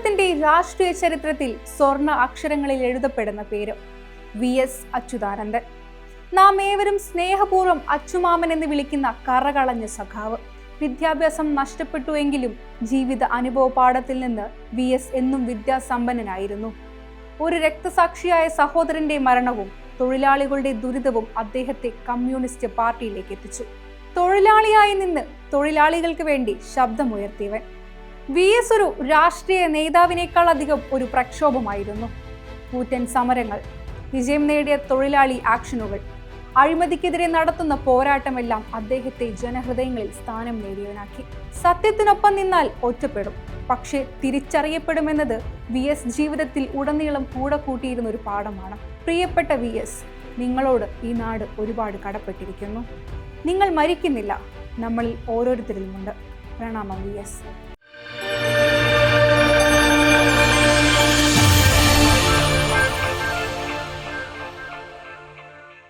കേരളത്തിന്റെ രാഷ്ട്രീയ ചരിത്രത്തിൽ സ്വർണ അക്ഷരങ്ങളിൽ എഴുതപ്പെടുന്ന പേര് വി എസ് അച്യുതാനന്ദൻ. നാം ഏവരും സ്നേഹപൂർവം അച്ചുമാമൻ എന്ന് വിളിക്കുന്ന കറകളഞ്ഞ സഖാവ്. വിദ്യാഭ്യാസം നഷ്ടപ്പെട്ടുവെങ്കിലും ജീവിത അനുഭവ പാഠത്തിൽ നിന്ന് വി എസ് എന്നും വിദ്യാസമ്പന്നനായിരുന്നു. ഒരു രക്തസാക്ഷിയായ സഹോദരന്റെ മരണവും തൊഴിലാളികളുടെ ദുരിതവും അദ്ദേഹത്തെ കമ്മ്യൂണിസ്റ്റ് പാർട്ടിയിലേക്ക് എത്തിച്ചു. തൊഴിലാളിയായി നിന്ന് തൊഴിലാളികൾക്ക് വേണ്ടി ശബ്ദമുയർത്തിയവൻ. വി എസ് ഒരു രാഷ്ട്രീയ നേതാവിനേക്കാൾ അധികം ഒരു പ്രക്ഷോഭമായിരുന്നു. കൂറ്റൻ സമരങ്ങൾ വിജയം നേടിയ തൊഴിലാളി ആക്ഷനുകൾ അഴിമതിക്കെതിരെ നടത്തുന്ന പോരാട്ടമെല്ലാം അദ്ദേഹത്തെ ജനഹൃദയങ്ങളിൽ സ്ഥാനം നേടിയവനാക്കി. സത്യത്തിനൊപ്പം നിന്നാൽ ഒറ്റപ്പെടും പക്ഷേ തിരിച്ചറിയപ്പെടുമെന്നത് വി എസ് ജീവിതത്തിൽ ഉടനീളം കൂടെ കൂട്ടിയിരുന്ന ഒരു പാഠമാണ്. പ്രിയപ്പെട്ട വി എസ് നിങ്ങളോട് ഈ നാട് ഒരുപാട് കടപ്പെട്ടിരിക്കുന്നു. നിങ്ങൾ മരിക്കുന്നില്ല നമ്മളിൽ ഓരോരുത്തരിലുമുണ്ട്. പ്രണാമം വി എസ്